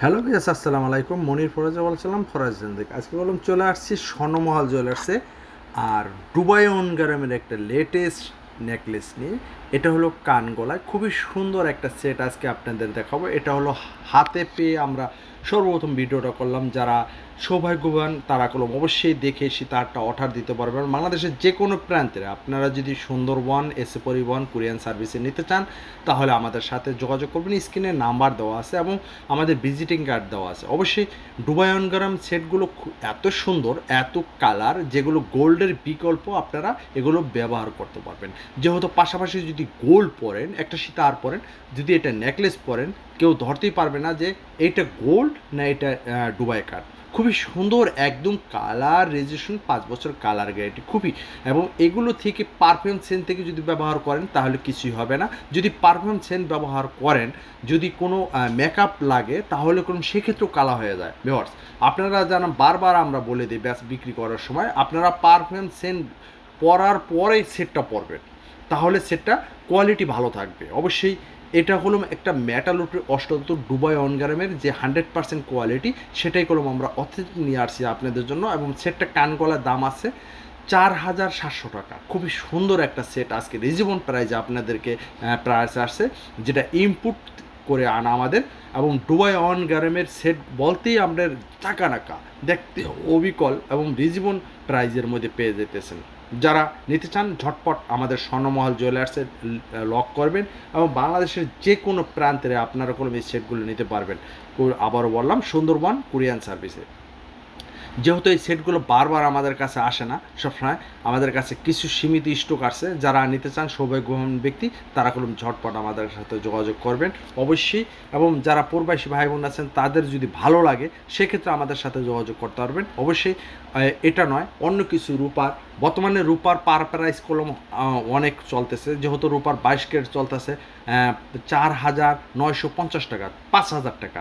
Hello বিয়াস আসসালামু আলাইকুম। মনির ফরাজা বলছিলাম, ফরাজ জেন্দিক। আজকে বললাম চলে আসছি স্বর্ণমহল জুয়েলার্সে। আর দুবাই অনগারামের একটা লেটেস্ট নেকলেস নিয়ে। এটা হলো কানগলায় খুবই সুন্দর একটা সেট আজকে আপনাদের দেখাবো। এটা হলো হাতে পেয়ে আমরা সর্বপ্রথম ভিডিওটা করলাম যারা সৌভাগ্যবান তারা কলম অবশ্যই দেখে এসে তারটা অর্ডার দিতে পারবেন। বাংলাদেশের যে কোনো প্রান্তে আপনারা যদি সুন্দরবন, এসে পরিবহন, কুরিয়ান সার্ভিসে নিতে চান, তাহলে আমাদের সাথে যোগাযোগ করবেন। স্ক্রিনে নাম্বার দেওয়া আছে এবং আমাদের ভিজিটিং কার্ড দেওয়া আছে। অবশ্যই ডুবায়নগরম সেটগুলো খু- এত সুন্দর, এত কালার, যেগুলো গোল্ডের বিকল্প আপনারা এগুলো ব্যবহার করতে পারবেন। যেহেতু পাশাপাশি যদি গোল্ড পরেন, একটা সীতার পরেন, যদি এটা নেকলেস পরেন কেউ ধরতেই পারবে না যে এইটা গোল্ড না এটা ডুবাই কাঠ খুবই সুন্দর, একদম কালার রেজিস্ট্রেশন পাঁচ বছর কালার গ্যারেন্টি খুবই। এবং এগুলো থেকে পারফিউম সেন্ট থেকে যদি ব্যবহার করেন, তাহলে কিছুই হবে না। যদি পারফিউম সেন্ট ব্যবহার করেন, যদি কোনো মেকআপ লাগে, তাহলে কোনো সেক্ষেত্রেও কালা হয়ে যায়। ভিওয়ার্স আপনারা জানা বারবার আমরা বলে দিই, ব্যাস বিক্রি করার সময়, আপনারা পারফিউম সেন্ট পরার পরেই সেটটা পরবেন। তাহলে সেটটা কোয়ালিটি ভালো থাকবে। অবশ্যই এটা হলো একটা মেটালোটের অষ্টাত্তর দুবাই অনগ্রামের যে হান্ড্রেড পার্সেন্ট কোয়ালিটি সেটাই কলম আমরা অথেন্টিক নিয়ে আসছি আপনাদের জন্য এবং সেটটা কানগলার দাম আছে চার হাজার সাতশো টাকা। খুবই সুন্দর একটা সেট আজকে রিজনেবল প্রাইজে আপনাদেরকে প্রাইস আসছে, যেটা ইনপুট করে আনা আমাদের এবং ডুবাই অন গ্যারেমের সেট বলতেই আমাদের টাকা নাকা দেখতে অবিকল এবং রিজনেবল প্রাইজের মধ্যে পেয়ে যেতেছেন। যারা নিতে চান, ঝটপট আমাদের স্বর্ণমহল জুয়েলার্সে লক করবেন এবং বাংলাদেশের যে কোনো প্রান্তে আপনারা কোনো সেটগুলো নিতে পারবেন। আবারও বললাম, সুন্দরবন কুরিয়ান সার্ভিসে যেহেতু এই সেটগুলো বারবার আমাদের কাছে আসে না সবসময়, আমাদের কাছে কিছু সীমিত স্টক আছে, যারা নিতে চান সৌভাগ্যবান ব্যক্তি, তারা কোনো ঝটপট আমাদের সাথে যোগাযোগ করবেন। অবশ্যই, এবং যারা প্রবাসী ভাই বোন আছেন, তাদের যদি ভালো লাগে, সেক্ষেত্রে আমাদের সাথে যোগাযোগ করতে পারবেন। অবশ্যই এটা নয়, অন্য কিছু রূপার, বর্তমানে রূপার পার প্রাইস কলম অনেক চলতেছে। যেহেতু রূপার বাইশ কেট চলতেছে চার হাজার নয়শো পঞ্চাশ টাকা, পাঁচ হাজার টাকা।